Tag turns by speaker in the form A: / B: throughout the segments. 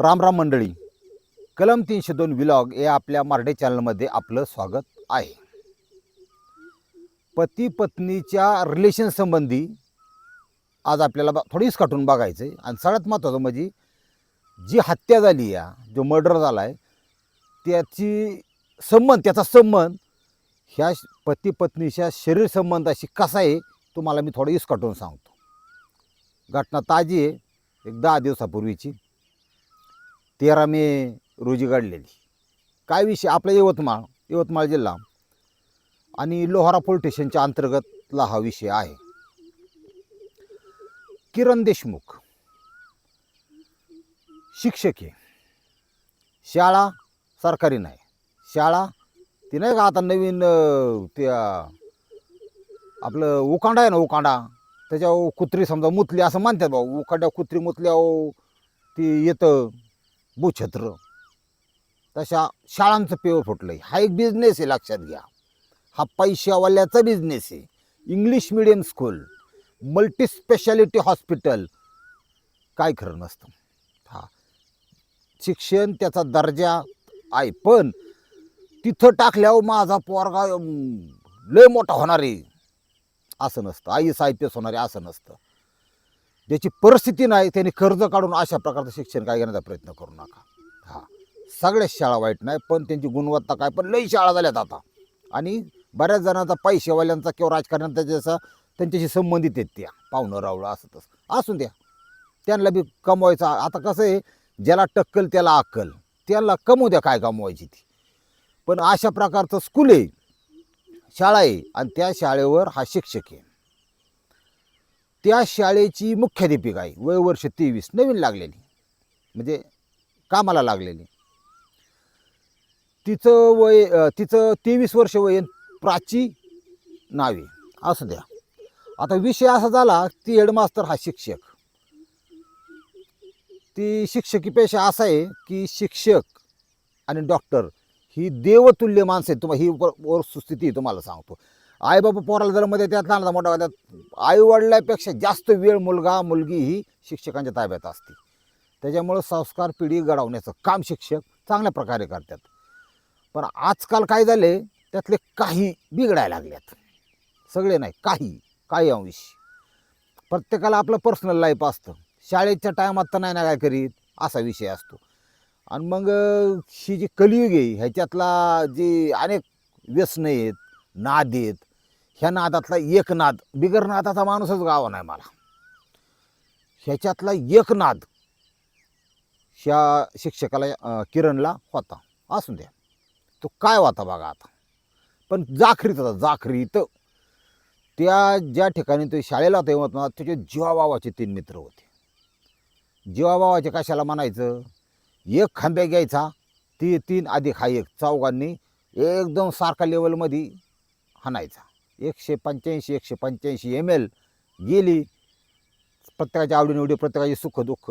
A: राम राम मंडळी. कलम तीनशे दोन विलॉग हे आपल्या मराठी चॅनलमध्ये आपलं स्वागत आहे. पती पत्नीच्या रिलेशन संबंधी आज आपल्याला बा थोडीच काटून बघायचं आहे आणि सगळ्यात महत्त्वाचं म्हणजे जी हत्या झाली या जो मर्डर झाला आहे त्याची संबंध त्याचा संबंध ह्या पती पत्नीच्या शरीर संबंधाशी कसा आहे तुम्हाला मी थोडं इसकाटून सांगतो. घटना ताजी आहे एक दहा दिवसापूर्वीची. तेरा मे रोजी काढलेली काय विषय? आपला यवतमाळ यवतमाळ जिल्हा. आणि लोहारा पोलीस स्टेशनच्या अंतर्गतला हा विषय आहे. किरण देशमुख शिक्षक. आहे शाळा सरकारी नाही. शाळा ती नाही का आता नवीन त्या आपलं उकांडा आहे ना उकांडा? त्याच्या कुत्री समजा मुतली असं मानतात भाऊ उकांड्या कुत्री मुतल्या ती येतं. भूछत्र तशा शाळांचं पेवर फुटलं आहे हा एक बिझनेस आहे लक्षात घ्या. हा पैशावाल्याचा बिझनेस आहे. English medium school multi speciality hospital काय खरं नसतं. हा. शिक्षण त्याचा दर्जा आहे पण तिथं टाकल्यावर माझा पोरगा लय मोठा होणार आहे. असं नसतं. I S I P S होणार आहे असं नसतं. ज्याची परिस्थिती नाही त्याने कर्ज काढून अशा प्रकारचं शिक्षण काय घेण्याचा प्रयत्न करू नका. हा. सगळ्याच शाळा वाईट नाही पण त्यांची गुणवत्ता काय पण लई शाळा झाल्यात आता. आणि बऱ्याच जणांचा पैसेवाल्यांचा किंवा राजकारण्यांचा जसा त्यांच्याशी संबंधित आहेत त्या. पाहुणं रावळं असं तसं. असून द्या. त्यांना बी कमवायचं आता कसं आहे ज्याला टक्कल त्याला अक्कल. त्याला कमवू द्या काय कमवायची ती. पण अशा प्रकारचं स्कूल आहे शाळा आहे आणि त्या शाळेवर हा शिक्षक आहे. त्या शाळेची मुख्याध्यापिका आहे. वय वर्ष तेवीस. नवीन लागलेली. म्हणजे कामाला लागलेली. तिचं वय तिचं तेवीस वर्ष वय प्राची नावे. असं द्या. आता विषय असा झाला ती हेडमास्तर हा शिक्षक. ती शिक्षकी पेशा असा आहे की शिक्षक आणि डॉक्टर ही देवतुल्य माणसं आहेत. तुम्हाला ही वर वर सुस्थिती तुम्हाला सांगतो. आई बाबा पोराला जर मध्ये त्यात लहान मोठा त्यात आईवडिलापेक्षा जास्त वेळ मुलगा मुलगी ही शिक्षकांच्या ताब्यात असते. त्याच्यामुळं संस्कार पिढी घडवण्याचं काम शिक्षक चांगल्या प्रकारे करतात. पण आजकाल काय झाले त्यातले काही बिघडायला लागल्यात. सगळे नाही काही काही अंश. प्रत्येकाला आपलं पर्सनल लाईफ असतं. शाळेच्या टायमात तर नाही ना काय करीत असा विषय असतो. आणि मग ही जी कलियुग आहे ह्याच्यातला जी अनेक व्यसनं आहेत नाद आहेत ह्या नादातला एक नाद बिगर नादाचा माणूसच गावा नाही मला. ह्याच्यातला एक नाद ह्या शिक्षकाला किरणला होता. असून द्या. तो काय होता बघा आता. पण जाखरीत होता जाखरीत. त्या ज्या ठिकाणी तो शाळेला होता ना त्याचे जीवाबावाचे तीन मित्र होते. जीवाबावाचे कशाला म्हणायचं? एक खांब्या घ्यायचा ती तीन अधिक हा एक चौघांनी एकदम सारखा लेवलमध्ये हाणायचा. एकशे पंच्याऐंशी एकशे पंच्याऐंशी एम एल गेली. प्रत्येकाच्या आवडीनिवडी प्रत्येकाची सुख दुःख.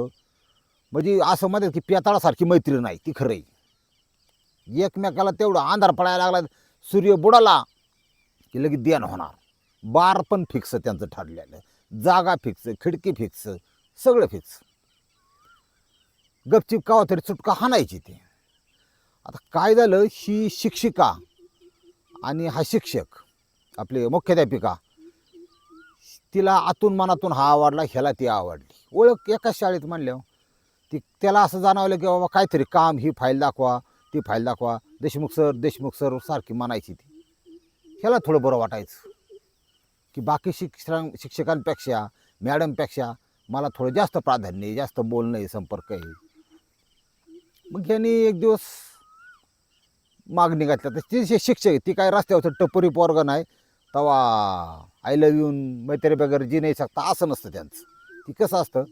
A: म्हणजे असं म्हणतात की पेताळासारखी मैत्री नाही ती खरं आहे. एकमेकाला तेवढं अंधार पडायला लागला सूर्य बुडाला की लगेच देण होणार. बार पण फिक्स त्यांचं ठरलेलं. जागा फिक्स खिडकी फिक्स सगळं फिक्स गपचिप कावा तरी चुटका हाणायची ते. आता काय झालं ही शिक्षिका आणि हा शिक्षक आपले मुख्याध्यापिका तिला आतून मनातून हा आवडला ह्याला ती आवडली. ओळख एकाच शाळेत म्हणल्यावर ती त्याला असं जाणवलं की बाबा काहीतरी काम ही फाईल दाखवा ती फाईल दाखवा. देशमुख सर देशमुख सर सारखी म्हणायची ती. ह्याला थोडं बरं वाटायचं. की बाकी शिक्षकां शिक्षकांपेक्षा मॅडमपेक्षा मला थोडं जास्त प्राधान्य आहे जास्त बोलणं आहे संपर्क आहे. मग यांनी एक दिवस मागणी घातल्या तर ती शिक्षक आहे ती काय रस्त्यावर टपोरी पोरग नाही. तवा आय लव्ह यू मैत्री वगैरे जी नाही शकता असं नसतं त्यांचं. ती कसं असतं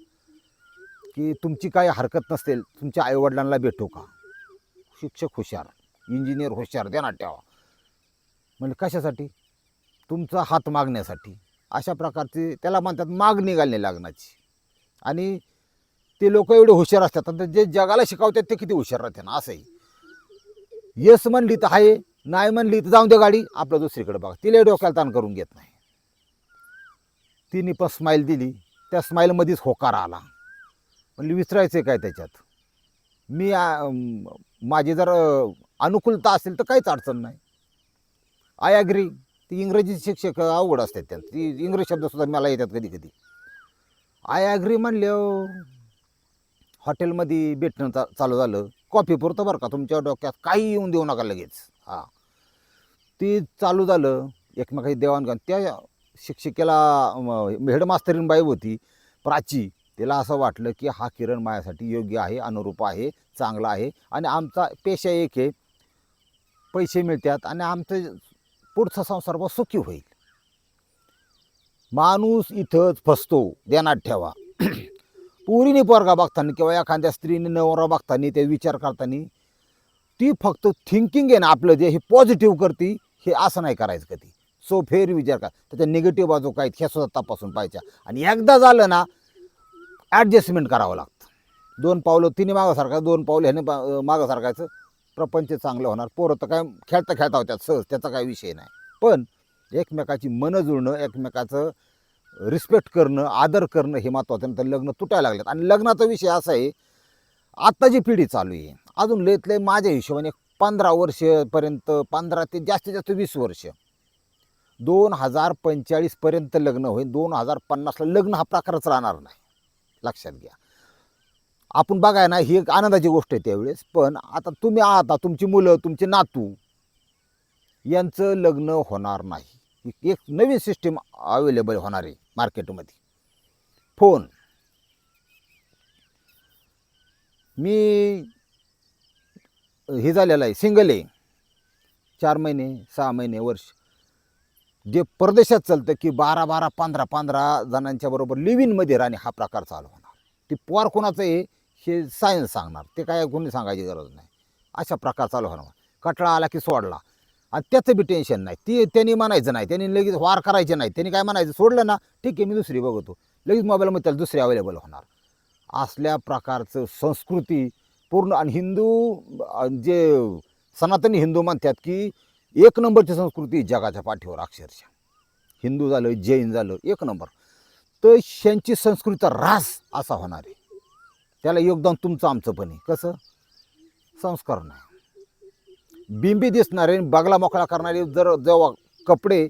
A: की तुमची काही हरकत नसेल तुमच्या आईवडिलांना भेटू का? शिक्षक हुशार इंजिनियर हुशार देणार ठेवा. म्हणजे कशासाठी? तुमचा हात मागण्यासाठी. अशा प्रकारची त्याला म्हणतात माग निघाली लागण्याची आणि ते लोक एवढे हुशार असतात आणि जे जगाला शिकवतात ते किती हुशार राहते ना असंही. यस म्हणली तर आहे. नाही म्हणली तर जाऊन दे गाडी. आपलं दुसरीकडे बघा. तिला डोक्याला ताण करून घेत नाही. तिने पण स्माईल दिली. त्या स्माईलमध्येच होकार आला. म्हणली विसरायचं काय त्याच्यात? मी माझी जर अनुकूलता असेल तर काहीच अडचण नाही. आय ॲग्री ती इंग्रजी शिक्षक अवघड असतात त्यात. ती इंग्रजी शब्दसुद्धा मला येतात कधी कधी आय ॲग्री म्हणले हो. हॉटेलमध्ये भेटणं चा चालू झालं. कॉफी पुरतं बरं का तुमच्या डोक्यात? काही येऊन देऊ नका लगेच. हां. ती चालू झालं एकमेकाची देवाणघेवाण त्या शिक्षिकेला हेडमास्तरीन बाई होती प्राची. तिला असं वाटलं की हा किरण माझ्यासाठी योग्य आहे अनुरूप आहे चांगला आहे. आणि आमचा पेशा एक आहे पैसे मिळतात आणि आमचं पुढचा संसार बा सुखी होईल. माणूस इथंच फसतो ध्यानात ठेवा. पुरीने पोरगा बघताना किंवा एखाद्या स्त्रीने नवरा बघताना ते विचार करताना ती फक्त थिंकिंग आहे ना आपलं जे हे पॉझिटिव्ह करते हे असं नाही करायचं कधी. सो फेर विचार कर. त्याच्या निगेटिव्ह बाजू काय ह्या सुद्धा तपासून पाहिजे आणि एकदा झालं ना ॲडजस्टमेंट करावं लागतं. दोन पावलं तिने मागं सारखायचं दोन पावलं ह्याने मागं सारखायचं प्रपंच चांगलं होणार. पोरं तर काय खेळता खेळता होत्यात सहज. त्याचा काही विषय नाही. पण एकमेकाची मनं जुळणं एकमेकाचं रिस्पेक्ट करणं आदर करणं हे महत्त्वाचं नंतर लग्न तुटायला लागलेत. आणि लग्नाचा विषय असा आहे आत्ता जी पिढी चालू आहे. अजून लयत लय माझ्या हिशोबाने पंधरा वर्षपर्यंत पंधरा ते जास्तीत जास्त वीस वर्ष. दोन हजार पंचेचाळीसपर्यंत लग्न होईल दोन हजार पन्नासला लग्न हा प्रकारच राहणार नाही. लक्षात घ्या. आपण बघाय ना ही एक आनंदाची गोष्ट आहे त्यावेळेस पण आता तुम्ही आता तुमची मुलं तुमचे नातू यांचं लग्न होणार नाही. एक- एक नवीन सिस्टीम अवेलेबल होणार आहे मार्केटमध्ये फोन मी हे झालेलं आहे. सिंगल आहे. चार महिने सहा महिने वर्ष. जे परदेशात चालतं की बारा बारा पंधरा पंधरा जणांच्या बरोबर लिव्हिनमध्ये राहणे हा प्रकार चालू होणार. ती पोर कोणाचं आहे हे सायन्स सांगणार. ते काय कोणी सांगायची गरज नाही. अशा प्रकार चालू होणार. कटळा आला की सोडला. आणि त्याचं बी टेन्शन नाही. ती त्यांनी म्हणायचं नाही. त्यांनी लगेच वार करायचे नाही. त्यांनी काय म्हणायचं सोडलं ना ठीक आहे मी दुसरी बघतो. लगेच मोबाईलमध्ये त्याला दुसरी अवेलेबल होणार. असल्या प्रकारचं संस्कृती पूर्ण आणि हिंदू जे सनातनी हिंदू म्हणतात की एक नंबरची संस्कृती जगाच्या पाठीवर अक्षरशः. हिंदू झालं जैन झालं एक नंबर. तर ह्यांची संस्कृतीचा रास असा होणार आहे. त्याला योगदान तुमचं आमचं पण आहे. कसं? संस्कार नाही. बिंबी दिसणारे बगला मोकळा करणारे जर जेव्हा कपडे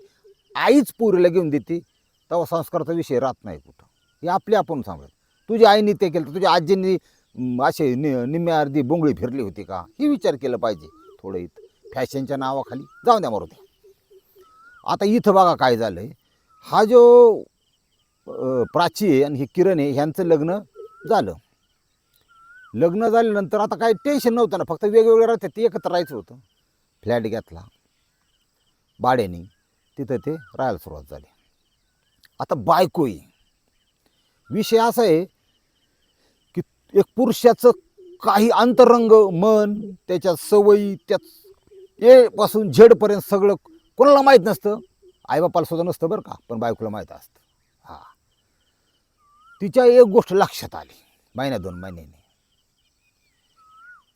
A: आईच पुरीला घेऊन देते तेव्हा संस्काराचा विषय राहत नाही कुठं. हे आपले आपण सांगत तुझ्या आईने ते केलं तर तुझ्या आजींनी असे नि निम्म्या अर्धी बोंगळी फिरली होती का? हे विचार केला पाहिजे. थोडं इथं फॅशनच्या नावाखाली जाऊन द्या मारुती आता इथं बघा काय झालं आहे हा जो प्राची आहे आणि हे किरण आहे ह्यांचं लग्न झालं. लग्न झाल्यानंतर आता काही टेन्शन नव्हतं ना फक्त वेगवेगळं राहतात ते एकत्र राहायचं होतं. फ्लॅट घेतला. भाड्याने तिथं ते राहायला सुरुवात झाली. आता बायको आहे. विषय असा आहे एक पुरुषाचं काही अंतरंग मन त्याच्या सवयी त्यात ए पासून झेडपर्यंत सगळं कोणाला माहीत नसतं. आईबापाला सुद्धा नसतं बरं का पण बायकोला माहीत असतं. हां. तिच्या एक गोष्ट लक्षात आली महिन्या दोन महिन्याने.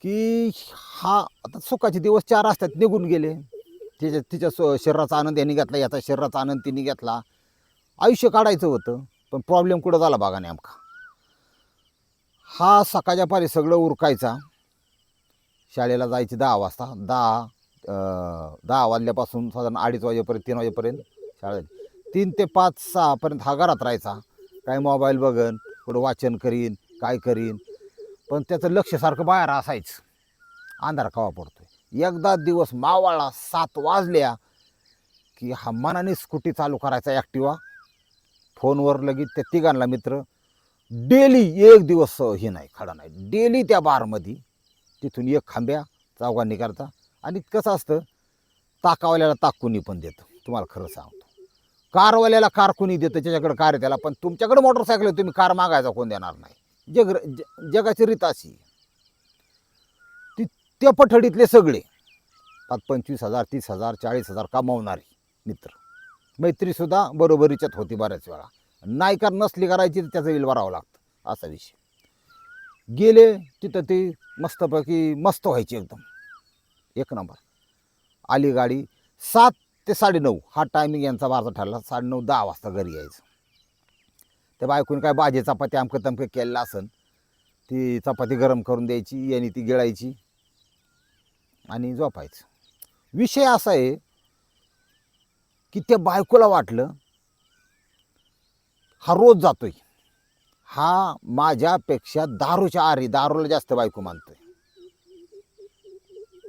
A: की हा आता सुखाचे दिवस चार असतात निघून गेले. तिच्या तिच्या स्व- शरीराचा आनंद यांनी घेतला याचा शरीराचा आनंद तिने घेतला. आयुष्य काढायचं होतं पण प्रॉब्लेम कुठं झाला बघा नेमका. हा सकाळच्या पारी सगळं उरकायचा. शाळेला जायचे दहा वाजता. दहा दहा वाजल्यापासून साधारण अडीच वाजेपर्यंत तीन वाजेपर्यंत शाळेत तीन ते पाच सहापर्यंत हा घरात राहायचा. काय मोबाईल बघन कुठं वाचन करीन काय करीन. पण त्याचं लक्ष सारखं बाहेर असायचं. अंधार कवा पडतोय? एकदा दिवस मावाळा सात वाजल्या की हा मनाने स्कूटी चालू करायचा ॲक्टिवा फोनवर लगेच त्या तिघांना मित्र डेली एक दिवस हे नाही खडा नाही. डेली त्या बारमध्ये तिथून एक खांब्या चौघांनी करता आणि कसं असतं ताकावाल्याला ताक कुणी पण देतं. तुम्हाला खरं सांगतो. कारवाल्याला कार कुणी देतं त्याच्याकडे कार आहे त्याला. पण तुमच्याकडे मोटरसायकल तुम्ही कार मागायचा कोण देणार नाही. जग जगाची रीत अशी ती त्या पठडीतले सगळे पाच पंचवीस हजार तीस हजार चाळीस हजार कमावणारे मित्र. मैत्रीसुद्धा बरोबरीच्यात होती बऱ्याच वेळा. नाही कर नसली करायची तर त्याचं बिल भरावं लागतं. असा विषय. गेले तिथं ते मस्तपैकी मस्त व्हायची एकदम. एक नंबर. आली गाडी सात ते साडेनऊ. हा टायमिंग यांचा बारचा ठरला. साडेनऊ दहा वाजता घरी यायचं. त्या बायकून काय भाजी चपाती अमकं तमकं केलेलं असन. ती चपाती गरम करून द्यायची याने ती गिळायची आणि झोपायचं. विषय असा आहे की त्या बायकोला वाटलं हा रोज जातोय. हा माझ्यापेक्षा दारूच्या आरी दारूला जास्त बायको मानतोय.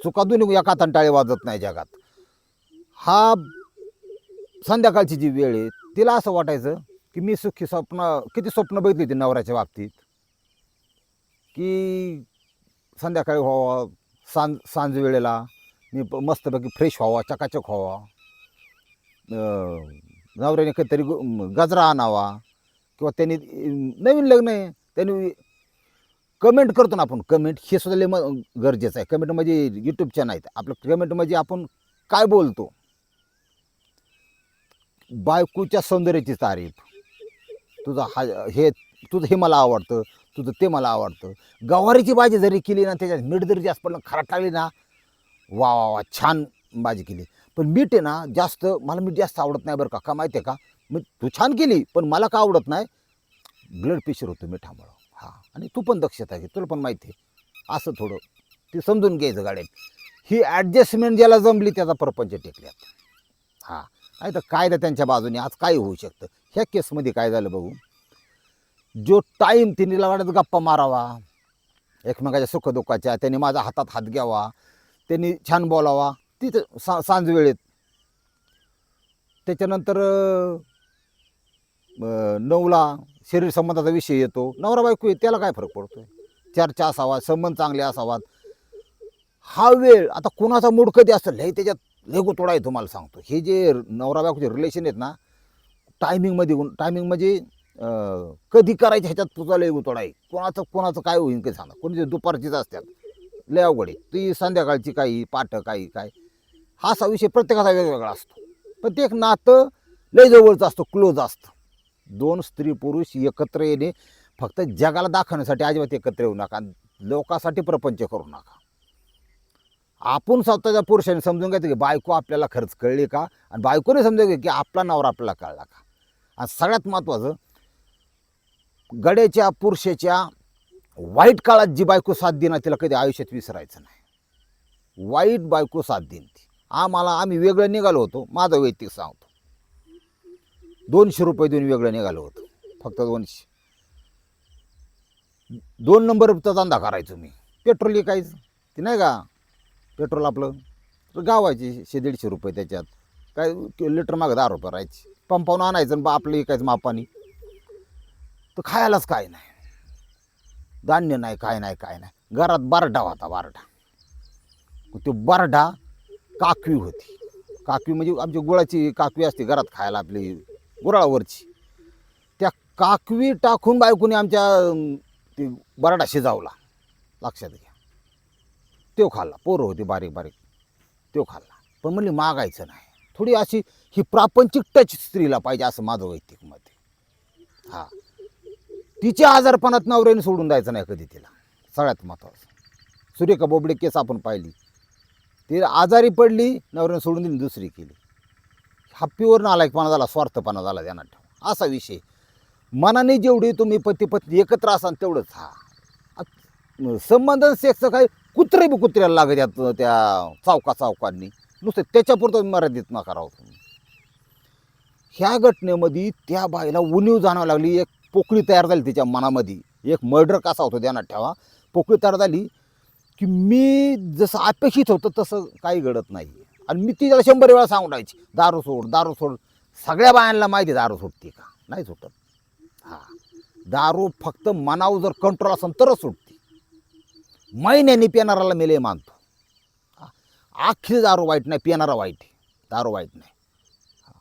A: चुका दोन्ही एका तंटाळे वाजत नाही जगात. हा संध्याकाळची जी वेळ आहे तिला असं वाटायचं की मी सुखी स्वप्न किती स्वप्न बघितली होती नवऱ्याच्या बाबतीत की संध्याकाळी व्हावा सांज सांज वेळेला मी मस्तपैकी फ्रेश व्हावा चकाचक व्हावा नवऱ्याने काहीतरी गजरा आणावा किंवा त्यांनी नवीन लग्न आहे त्यांनी कमेंट करतो ना आपण. कमेंट हे सुद्धा लय म- गरजेचं आहे. कमेंट म्हणजे चॅनल आहे आपलं कमेंट म्हणजे आपण काय बोलतो? बायकोच्या सौंदर्याची तारीफ. तुझं हा हे तुझं हे मला आवडतं तुझं ते मला आवडतं. गवारीची भाजी जरी केली ना त्याच्यात मीठ जरी जास्त पडलं खराट टाकली ना वा वा वा छान भाजी केली. पण मीठ आहे ना जास्त मला मीठ जास्त आवडत नाही बरं का. का माहिती आहे का? मी तू छान केली पण मला का आवडत नाही? ब्लड प्रेशर होतं मिठामुळं हां आणि तू पण दक्षता घे तुला पण माहिती आहे. असं थोडं ते समजून घ्यायचं गाड्यात. ही ॲडजस्टमेंट ज्याला जमली त्याचा प्रपंच टेकल्यात. हां नाही तर कायदा त्यांच्या बाजूने आज काय होऊ शकतं. ह्या केसमध्ये काय झालं बघू? जो टाईम तिने वाटत गप्पा मारावा एकमेकाच्या सुखदुःखाच्या त्यांनी माझा हातात हात घ्यावा त्यांनी छान बोलावा तिथं सा सांज वेळेत त्याच्यानंतर नवला नऊला शरीर संबंधाचा विषय येतो. नवरा बायको आहे त्याला काय फरक पडतो चर्चा असावा संबंध चांगले असावात. हा वेळ आता कोणाचा मूड कधी असतो लय त्याच्यात लेगो तोडा आहे तुम्हाला सांगतो. हे जे नवरा बायकोचे रिलेशन आहेत ना टायमिंगमध्ये टायमिंग म्हणजे कधी करायचे ह्याच्यात तुझा लेगो तोडा आहे. कोणाचं कोणाचं काय होईल काही सांगा. कोणी दुपारचीच असतात लय अवघड आहे. ती संध्याकाळची काही पाठ काही काय. हा असा विषय प्रत्येकाचा वेगवेगळा असतो. पण ते एक नातं लय जवळचं असतं क्लोज असतं. दोन स्त्री पुरुष एकत्र येणे फक्त जगाला दाखवण्यासाठी अजिबात एकत्र येऊ नका. लोकांसाठी प्रपंच करू नका. आपण स्वतःच्या पुरुषाने समजून घ्यायचं की बायको आपल्याला खर्च कळली का? आणि बायकोने समजून घ्या की आपला नवरा आपल्याला कळला का? आणि सगळ्यात महत्त्वाचं गड्याच्या पुरुषाच्या वाईट काळात जी बायको साथ देणार तिला कधी आयुष्यात विसरायचं नाही. वाईट बायको साथ देईन ती. आम्हाला आम्ही वेगळं निघालो होतो. माझं वैयक्तिक सांगतो. दोनशे रुपये देऊन वेगळं निघालं होतं. फक्त दोनशे. दोन नंबरचा धंदा करायचो मी. पेट्रोल विकायचं. ते नाही का? पेट्रोल आपलं. तर गावायचे शे दीडशे रुपये त्याच्यात. काय लिटर मागं दहा रुपये राहायचे. पंपावून आणायचं आणि बा आपलं विकायचं मापानी. तर खायलाच काय नाही. धान्य नाही काय नाही काय नाही. घरात बारडा होता बारडा. तो बारडा काकवी होती. काकवी म्हणजे आमची गुळाची काकवी असते घरात खायला आपली. गुराळावरची. त्या काकवी टाकून बायकोने आमच्या ते बराडा शिजावला. लक्षात घ्या. तो खाल्ला. पोरं होती बारीक बारीक. तो खाल्ला. पण म्हणली मागायचं नाही. थोडी अशी ही प्रापंचिक टच स्त्रीला पाहिजे असं माझं वैयक्तिक मत आहे. हां. तिच्या आजारपणात नवऱ्याने सोडून द्यायचं नाही कधी तिला. सगळ्यात महत्त्वाचं सूर्यका बोबडे केस आपण पाहिली. ती आजारी पडली नवऱ्याने सोडून दिली दुसरी केली. हा प्युअर नालायकपणा झाला? स्वार्थपणा झाला ध्यानात ठेवा. असा विषय मनाने जेवढी तुम्ही पती पत्नी एकत्र असाल तेवढंच हा. आ- संबंध सेक्स काही कुत्रे बी कुत्र्याला लागत यात त्या चौका चावकांनी नुसतं त्याच्यापुरतं मर्यादित ना करावं तुम्ही. ह्या घटनेमध्ये त्या बाईला उणीव जाणावं लागली. एक पोकळी तयार झाली तिच्या मनामध्ये. एक मर्डर कसा होतो ध्यानात ठेवा. पोकळी तयार झाली की मी जसं अपेक्षित होतं तसं काही घडत नाही आणि मी तिला शंभर वेळा सांगून राहायची दारू सोड दारू सोड. सगळ्या बायांना माहिती दारू सोडते का? नाही सुटत. हा. दारू फक्त मनावर जर कंट्रोल असेल तरच सुटते. महिन्याने पिणाराला मेले मानतो. आखी दारू वाईट नाही पिणारा वाईट आहे. दारू वाईट नाही. हा.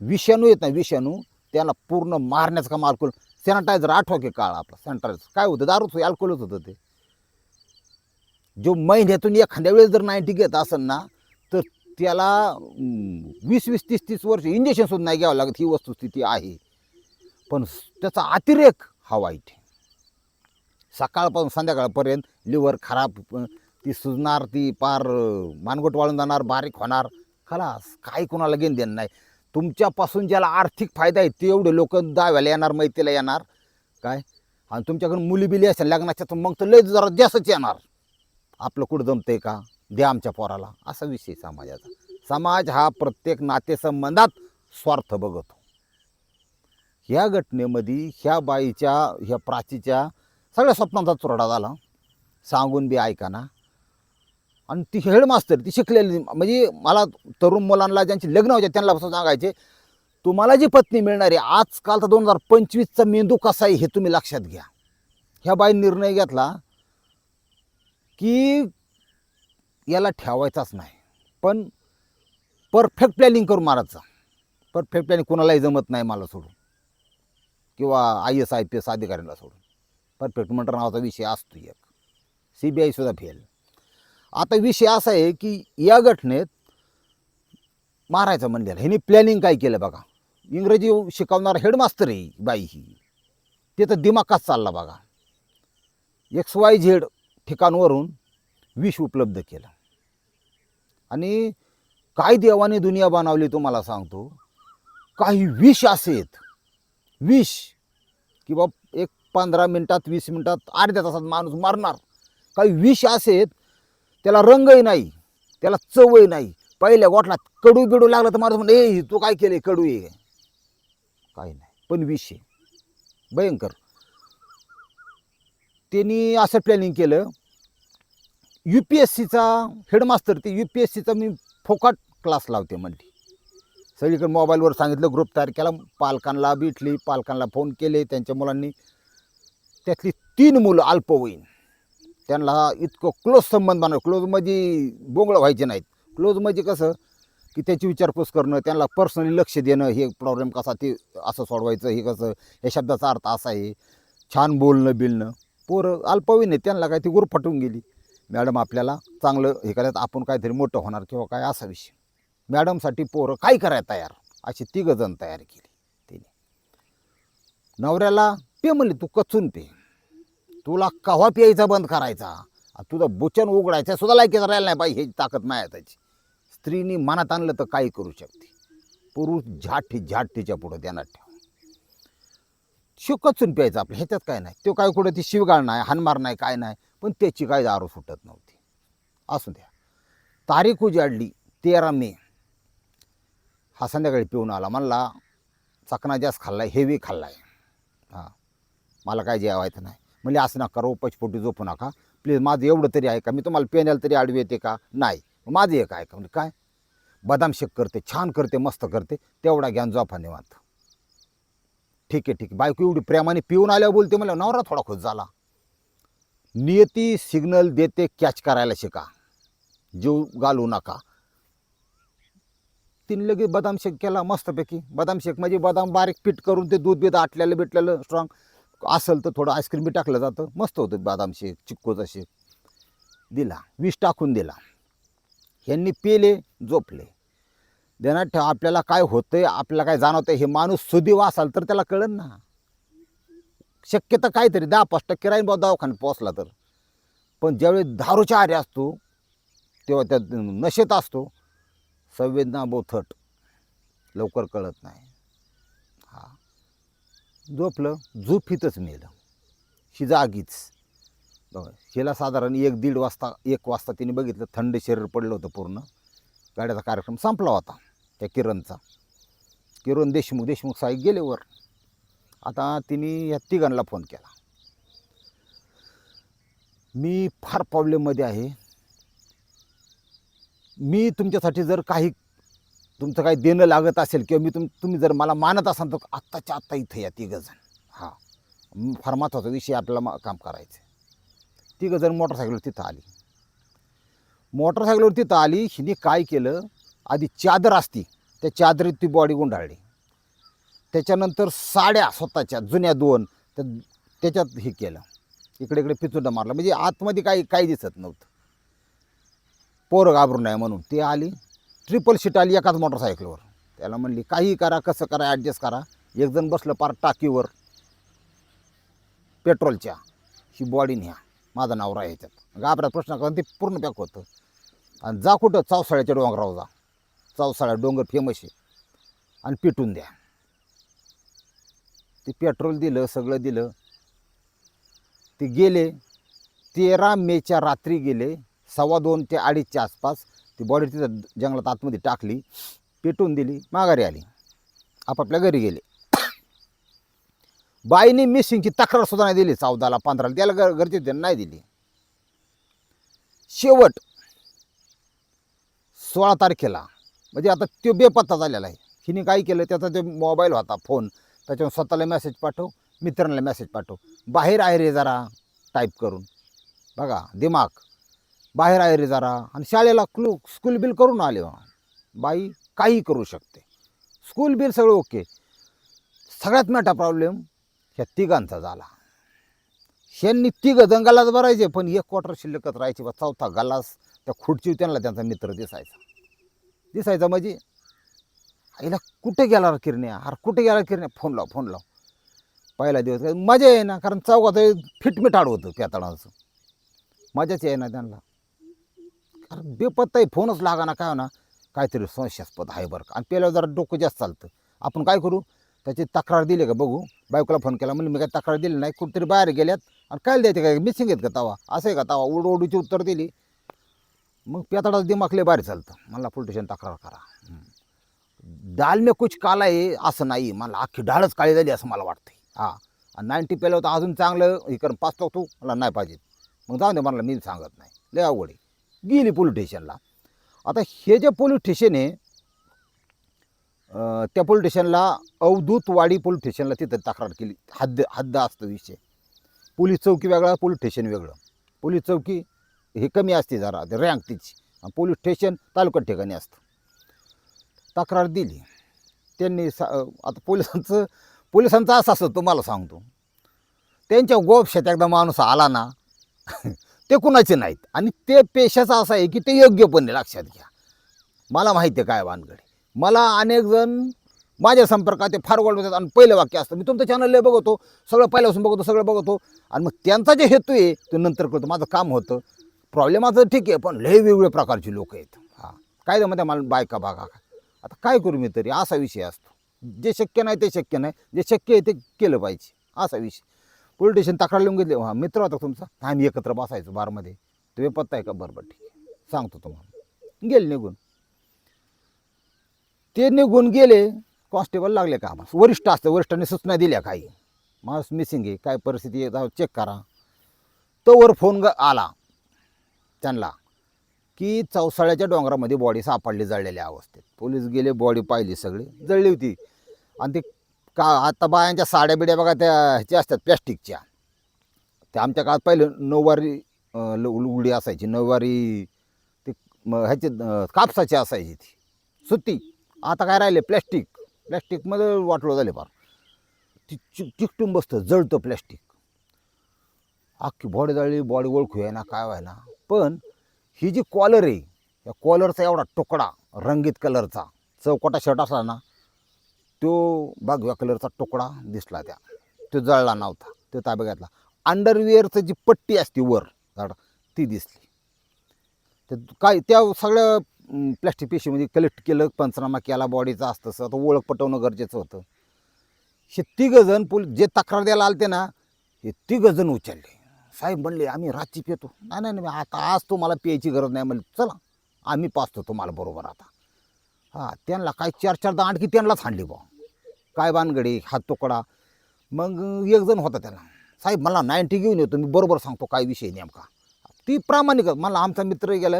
A: विषाणू येत नाही विषाणू. त्याला पूर्ण मारण्याचं काम अल्कोहोल सॅनिटायझर आठवा की काळ आपला सॅनिटायझर काय होतं? दारूच अल्कोहोलच होतं ते. जो महिन्यातून एखाद्या वेळेस जर नाईन्टी घेत असेल ना त्याला वीस वीस तीस तीस वर्ष इंजेक्शन सुद्धा नाही घ्यावं लागत. ही वस्तुस्थिती आहे. पण त्याचा अतिरेक हा वाईट आहे. सकाळपासून संध्याकाळपर्यंत लिव्हर खराब ती सुजणार ती पार मानगोट वाळून जाणार बारीक होणार. खलास काही कोणाला घेण देणं नाही. तुमच्यापासून ज्याला आर्थिक फायदा आहे ते एवढे लोक दाव्याला येणार मैत्रीला येणार. काय? आणि तुमच्याकडून मुली बिली असेल लग्नाच्या तर मग तर लय जरा जास्तच येणार. आपलं कुठं जमतंय का? द्या आमच्या पोराला. असा विषय समाजाचा. समाज हा प्रत्येक नातेसंबंधात स्वार्थ बघतो. ह्या घटनेमध्ये ह्या बाईच्या ह्या प्राचीच्या सगळ्या स्वप्नांचा चुरडा झाला. सांगून बी ऐकाना. आणि ती हेडमास्तर ती शिकलेली म्हणजे मला तरुण मुलांना ज्यांची लग्न होते त्यांना सांगायचे तुम्हाला जी पत्नी मिळणार आहे आजकाल तर दोन हजार पंचवीसचा मेंदू कसा आहे हे तुम्ही लक्षात घ्या. ह्या बाई निर्णय घेतला की याला ठेवायचाच नाही. पण परफेक्ट प्लॅनिंग करू मारायचा. परफेक्ट प्लॅनिंग कोणालाही जमत नाही मला सोडून. किंवा I S I P S अधिकाऱ्यांना सोडून. परफेक्ट मंटर नावाचा विषय असतो एक. सी बी आयसुद्धा फेल आता विषय असा आहे की या घटनेत मारायचं म्हणलेलं. ह्याने प्लॅनिंग काय केलं बघा. इंग्रजी शिकवणारा हेडमास्तर आहे बाई ही. ते तर चालला बघा. एक्स वाय झेड ठिकाणवरून विष उपलब्ध केलं. आणि काय देवाने दुनिया बनवली तुम्हाला सांगतो. काही विष असेत विष की एक पंधरा मिनटात वीस मिनटात अर्ध्या तासात माणूस मारणार. काही विष असेत त्याला रंगही नाही त्याला चवही नाही. पहिल्या गोठलात कडू बिडू लागला तर माणूस म्हणजे ए तू काय केले कडू आहे. काही नाही पण विष आहे. भयंकर. त्यांनी असं प्लॅनिंग केलं. यू पी एस सीचा हेडमास्तर ते यू पी एस सीचा मी फोकाट क्लास लावते म्हणली सगळीकडे मोबाईलवर सांगितलं ग्रुप तयार केला पालकांना भेटली पालकांना फोन केले त्यांच्या मुलांनी. त्यातली तीन मुलं अल्पवयीन त्यांना इतकं क्लोज संबंध बनव क्लोजमध्ये बोंगळं व्हायचे नाहीत. क्लोजमध्ये कसं की त्याची विचारपूस करणं त्यांना पर्सनली लक्ष देणं हे प्रॉब्लेम कसा ते असं सोडवायचं हे कसं हे शब्दाचा अर्थ असा आहे. छान बोलणं बिलणं पोरं अल्पवयीन आहे त्यांना काय ती गुरफटून गेली. मॅडम आपल्याला चांगलं हे करायचं आपण काहीतरी मोठं होणार किंवा काय असा विषय. मॅडमसाठी पोरं काय करायला तयार? अशी तिघं जण तयार केली तिने. नवऱ्याला पे म्हणले तू कचून पे. तुला कव्हा प्यायचा बंद करायचा? तुझं बुचन उघडायचं सुद्धा लायकीचं राहिलं नाही बाई हे ताकद नाही आहे त्याची. स्त्रीनी मनात आणलं तर काही करू शकते. पुरुष झाठी झाटीच्या पुढं ध्यानात ठेव. शिव कचून प्यायचं आपलं ह्याच्यात काय नाही. तो काय कुठं ती शिवगाळ नाही हानमार नाही काय नाही. पण त्याची काय दारू सुटत नव्हती. असू द्या. तारीख उजाडली तेरा मे. हा संध्याकाळी पिऊन आला म्हणला चकना जास्त खाल्ला आहे हेवी खाल्ला आहे हां. मला काय जेवायचं नाही. म्हणजे असं नका करू पचपोटी झोपू नका. प्लीज माझं एवढं तरी आहे का मी तुम्हाला पेण्याला तरी आडवी येते का? नाही. माझं एक आहे का म्हणजे काय? बदाम शेक करते छान करते मस्त करते तेवढा ज्ञान झोपा निवांत. ठीक आहे ठीक आहे. बायको एवढी प्रेमाने पिऊन आल्यावर बोलते मला नवरा थोडा खुश झाला. नियती सिग्नल देते कॅच करायला शिका. जीव घालू नका. तिने लगेच बदाम शेक केला मस्तपैकी. बदाम शेक म्हणजे बदाम बारीक पीठ करून ते दूध बीध आटलेलं बिटलेलं स्ट्रॉंग असेल तर थोडं आईस्क्रीम बी टाकलं जातं. मस्त होतं बदाम शेक चिक्कोचा शेक दिला. विष टाकून दिला. ह्यांनी पेले झोपले. देण्यात ठेव आपल्याला काय होतं आहे आपल्याला काय जाणवतं हे माणूस सुदीव असाल तर त्याला कळन ना. शक्यता काहीतरी दहा पाच टक्के राहीन बा दवाखान्यात पोचला तर. पण ज्यावेळी दारूच्या आरे असतो तेव्हा त्या नशेत असतो. संवेदना बोथट लवकर कळत नाही. हा. झोपलं झोपीतच मेलं. ही जागीच. हिला साधारण एक दीड वाजता एक वाजता तिने बघितलं थंड शरीर पडलं होतं पूर्ण. गाड्याचा कार्यक्रम संपला होता त्या किरणचा. किरण देशमुख देशमुख साहेब गेले वर. आता तिने या तिघांना फोन केला. मी फार प्रॉब्लेममध्ये आहे. मी तुमच्यासाठी जर काही तुमचं काही देणं लागत असेल किंवा मी तुम तुम्ही जर मला मानत असाल तर आत्ताच्या आत्ता इथं या तिघंजण. हां. फार महत्त्वाचा विषय आपल्याला मा- काम करायचं. तिघंजण मोटरसायकलवर तिथं आली. मोटरसायकलवर तिथं आली हिने काय केलं? आधी चादर असती त्या चादरीत ती बॉडी गुंडाळली. त्याच्यानंतर साड्या स्वतःच्या जुन्या दोन त्या त्याच्यात हे केलं. इकडे इकडे पिचुंडा मारला. म्हणजे आतमध्ये काही काही दिसत नव्हतं. पोरं घाबरून आहे म्हणून. ती आली. ट्रिपल सीट आली एकाच मोटरसायकलवर त्याला म्हणली काही करा कसं करा ॲडजस्ट करा. एकजण बसलं पार टाकीवर. पेट्रोलच्या. ही बॉडी न्या. माझा नवरा आहे ह्याच्यात घाबऱ्यात प्रश्न करून ते पूर्ण पॅक होतं. आणि जा कुठं? चावसाळ्याच्या डोंगरावर जा. चावसाळ्या डोंगर फेमस आहे. आणि पिटून द्या. ते पेट्रोल दिलं सगळं दिलं. ते गेले. तेरा मेच्या रात्री गेले. सव्वा दोन ते अडीचच्या आसपास ती बॉडी तिथं जंगलात आतमध्ये टाकली पेटवून दिली माघारी आली. आपापल्या घरी गेले. बाईने मिसिंगची तक्रार सुद्धा नाही दिली. चौदाला पंधराला. त्याला गर गरजे नाही दिली. शेवट सोळा तारखेला म्हणजे आता तो बेपत्ता झालेला आहे. हिने काय केलं? त्याचा ते मोबाईल होता फोन त्याच्यावर स्वतःला मेसेज पाठव मित्रांना मेसेज पाठव. बाहेर आहे रे जरा टाईप करून. बघा दिमाग. बाहेर आहे रे जरा आणि शाळेला क्लू स्कूल बिल करून आले हो. बाई काही करू शकते. स्कूल बिल सगळं ओके सगळ्यात मोठा प्रॉब्लेम ह्या तिघांचा झाला. ह्यांनी तिघं जंगलाच भरायचे पण एक क्वार्टर शिल्लकच राहायची बा चौथा गलास त्या खुर्ची त्यांना त्यांचा मित्र दिसायचा. दिसायचा म्हणजे आईला कुठे गेला किरण्या? अरे कुठे गेला किरण्या? फोन लाव फोन लाव. पहिला दिवस काय मजा आहे ना कारण चौकात फिटमिटाड होतं पेताळाचं मजाच आहे ना त्यांना. कारण बेपत्ताही फोनच लागा ना काय ना काहीतरी संशयास्पद आहे बरं का. आणि पहिल्यावर जरा डोकं जास्त चालतं. आपण काय करू? त्याची तक्रार दिली का बघू? बायकोला फोन केला म्हणजे मी काय तक्रार दिली नाही कुठेतरी बाहेर गेल्यात. आणि काय द्यायचे काय? मिसिंग आहेत का तवा? असं आहे का तवा? उड ओढूची उत्तर दिली. मग पेताळाचं दिमागले बाहेर चालतं. मला पोलीस स्टेशन तक्रार करा. डाल में कुछ काला आहे असं नाही मला अख्खी डाळच काळी झाली असं मला वाटतं हां. आणि नाईन्टी पेलं होतं अजून चांगलं हे करून पाच तू मला नाही पाहिजे. मग जाऊ दे मला मी सांगत नाही. लय अवघड आहे. गेली पोलीस स्टेशनला. आता हे जे पोलीस स्टेशन आहे त्या पोलीस स्टेशनला अवधूतवाडी पोलीस स्टेशनला तिथं तक्रार केली. हद्द हद्द असतं विषय. पोलीस चौकी वेगळा पोलीस स्टेशन वेगळं. पोलीस चौकी हे कमी असते जरा रँक तिची. पोलीस स्टेशन तालुका ठिकाणी असतं. तक्रार दिली. त्यांनी सा आता पोलिसांचं पोलिसांचं असं असं तुम्हाला सांगतो. त्यांच्या गोपशात एकदा माणूस आला ना ते कुणाचे नाहीत. आणि ते पेशाचं असं आहे की ते योग्य पण लक्षात घ्या. मला माहिती आहे काय वानगड मला अनेक जण माझ्या संपर्कात ते फार गोड होतात आणि पहिलं वाक्य असतं. मी तुमचं चॅनल लय बघतो सगळं पहिल्यापासून बघतो सगळं बघतो. आणि मग त्यांचा जे हेतू आहे तो नंतर कळतो. माझं काम होतं. प्रॉब्लेमाचं ठीक आहे पण लय वेगवेगळ्या प्रकारची लोक आहेत. हां. काय म्हणते मला बायका बागा आता काय करू मी तरी? असा विषय असतो. जे शक्य नाही ते शक्य नाही. जे शक्य आहे ते केलं पाहिजे. असा विषय. पोलीस स्टेशन तक्रार लिहून घेतली. हां मित्र होता तुमचा? आम्ही एकत्र बसायचो बारमध्ये. तुम्ही पत्ता आहे का? बरं बरं ठीक आहे. सांगतो तुम्हाला. गेले निघून. ते निघून गेले. कॉन्स्टेबल लागले का? वरिष्ठ असतं. वरिष्ठांनी सूचना दिल्या काही. माणूस मिसिंग आहे. काय परिस्थिती आहे? चेक करा. तोवर फोन ग- आला. त्यांना. की चौसाळ्याच्या डोंगरामध्ये बॉडी सापडली जळलेल्या अवस्थेत. पोलीस गेले बॉडी पाहिली सगळी जळली होती. आणि ती का आता बायांच्या साड्या बिड्या बघा त्या ह्याच्या असतात प्लॅस्टिकच्या त्या आमच्या काळात पहिलं नऊवारी अं, लुगडी असायची. नऊवारी ते म- ह्याची कापसाची असायची ती. सुती. आता काय राहिले? प्लॅस्टिक प्लॅस्टिकमध्ये वाटलं झाले फार. ती चिक चिकटून बसतं जळतं प्लॅस्टिक अख्खी बॉडी जळली बॉडी ओळखू आहे ना काय व्हायना. पण ही जी कॉलर आहे या कॉलरचा एवढा तुकडा रंगीत कलरचा चौकोटा शर्ट असला ना तो बागव्या कलरचा तुकडा दिसला त्या. तो जळला नव्हता तो ताब्यात घेतला. अंडरवेअरचं जी पट्टी असते वर झाड ती दिसली. तर काय त्या सगळ्या प्लॅस्टिक पेशीमध्ये कलेक्ट केलं पंचनामा केला बॉडीचा असतं तसं आता ओळख पटवणं गरजेचं होतं. हे तिघं जण पोलीस जे तक्रार द्यायला आलते ना हे तिघं जण उचलले. साहेब म्हणले आम्ही रातची पितो. नाही नाही नाही आता आज तुम्हाला प्यायची गरज नाही. म्हणले चला आम्ही पाचतो तुम्हाला बरोबर आता. हां त्यांना काय चार चारदा आणखी त्यांनाच हाणली बा काय बानगडी हात तुकडा. मग एक जण होता त्याला. साहेब मला नाईन्टी घेऊन येतो मी बरोबर सांगतो काय विषय नेमका. ती प्रामाणिक मला आमचा मित्र गेला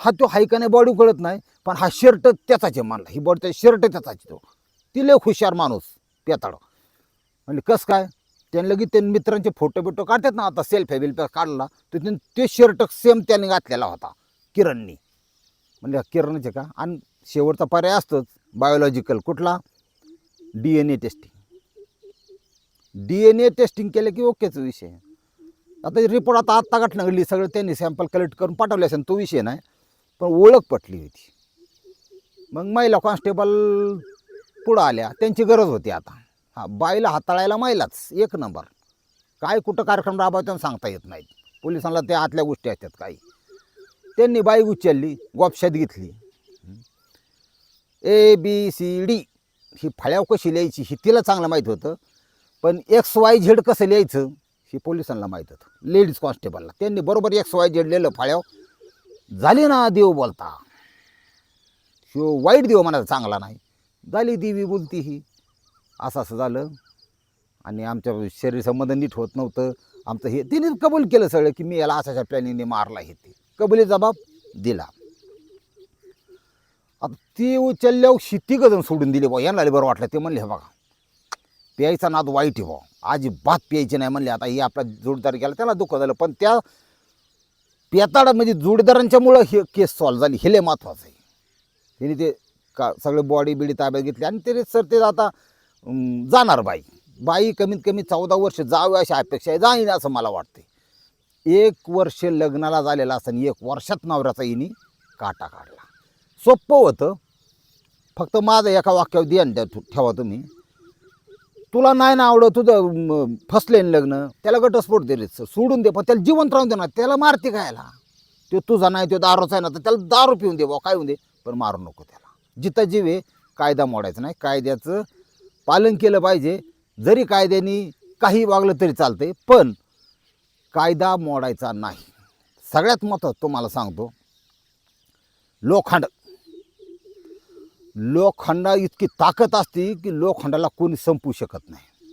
A: हा तो हाय का नाही बॉडी कळत नाही पण हा शर्ट त्याचाच आहे मानला ही बॉडी शर्ट त्याचाच तो. ती लय हुशार माणूस पेताड. म्हणले कसं काय? त्यांनी लगेच त्यांनी मित्रांचे फोटो बिटो काढतात ना आता सेल्फ बिल्फी काढला तर त्यांनी ते शर्ट सेम त्याने घातलेला होता किरणनी. म्हणजे किरणचे का? आणि शेवटचा पर्याय असतोच बायोलॉजिकल कुठला? D N A testing D N A testing केलं की ओकेच विषय. आता रिपोर्ट आता आत्ता घटना घडली सगळं त्यांनी सॅम्पल कलेक्ट करून पाठवले असेल तो विषय नाही पण ओळख पटली होती. मग महिला कॉन्स्टेबल पुढं आल्या त्यांची गरज होती आता. हा बाईला हाताळायला महिलाच एक नंबर. काय कुठं कार्यक्रम राबवतो सांगता येत नाहीत पोलिसांना त्या आतल्या गोष्टी असतात काही. त्यांनी बाई उचलली गोपशात घेतली. ए बी सी डी ही फळ्याव कशी लिहायची ही तिला चांगलं माहीत होतं. पण एक्स वाय झेड कसं लिहायचं ही पोलिसांना माहीत होतं. लेडीज कॉन्स्टेबलला. त्यांनी बरोबर एक्स वाय झेड लिहिलं फाळ्याव झाली ना देव बोलता. शिव वाईट देव म्हणायचा चांगला नाही. झाली देवी बोलती ही. असं असं झालं. आणि आमच्या शरीर संबंध नीट होत नव्हतं. आमचं हे तिने कबूल केलं सगळं की मी याला अशाच्या प्लॅनिंगने मारला हे ते. कबुली जबाब दिला. आता ती उचलल्यावर शिती गजन सोडून दिली बा यांना बरं वाटलं ते म्हणले हे बघा प्यायचा नाद वाईट आहे बा अजिबात प्यायचे नाही म्हणले. आता हे आपला जोडदार गेला त्याला दुःख झालं. पण त्या पेताडा म्हणजे जोडदारांच्यामुळं हे केस सॉल्व्ह झाली. हे लय महत्त्वाचं आहे. त्याने ते का सगळे बॉडी बिडी ताब्यात घेतली. आणि ते सर ते आता जाणार बाई. बाई कमीत कमी चौदा वर्ष जावे अशी अपेक्षा आहे जाईन असं मला वाटते एक वर्ष लग्नाला झालेलं असताना एक वर्षात नवऱ्याचा हिनी काटा काढला. सोपं होतं. फक्त माझं एका वाक्यावर ध्यान द्या ठेवा तुम्ही. तुला नाही ना आवडत तुझं म, फसले लग्न त्याला घटस्फोट दे सोडून दे पण त्याला जिवंत राहून दे ना त्याला मारते खायला. तो तुझा नाही तो दारूचा आहे ना तर त्याला दारू पिऊन दे बा काय होऊन दे पण मारू नको त्याला. जिथं जीव आहे कायदा मोडायचा नाही कायद्याचं पालन केलं पाहिजे. जरी कायद्याने काही वागलं तरी चालते पण कायदा मोडायचा नाही. सगळ्यात महत्त्वाचं तुम्हाला सांगतो. लोखंड. लोखंडा इतकी ताकद असते की लोखंडाला कोणी संपू शकत नाही.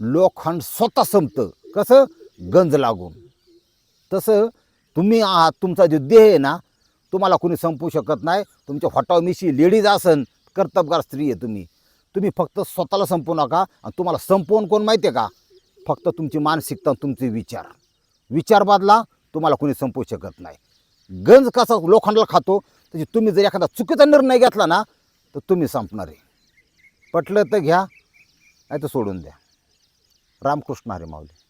A: लोखंड स्वतः संपतं. कसं? गंज लागून. तसं तुम्ही आहात तुमचा जो देह आहे ना तुम्हाला कोणी संपू शकत नाही. तुमच्या हॉटाव मिशी लेडीज असन कर्तबगार स्त्री आहे तुम्ही. तुम्ही फक्त स्वतःला संपवू नका आणि तुम्हाला संपवून कोण माहिती आहे का? फक्त तुमची मानसिकता तुमचे विचार. विचार बदला तुम्हाला कोणी संपवू शकत नाही. गंज कसा लोखंडाला खातो त्याची तुम्ही जर एखादा चुकीचा निर्णय घेतला ना तर तुम्ही संपणार आहे. पटलं तर घ्या नाही तर सोडून द्या. रामकृष्ण हरे माऊली.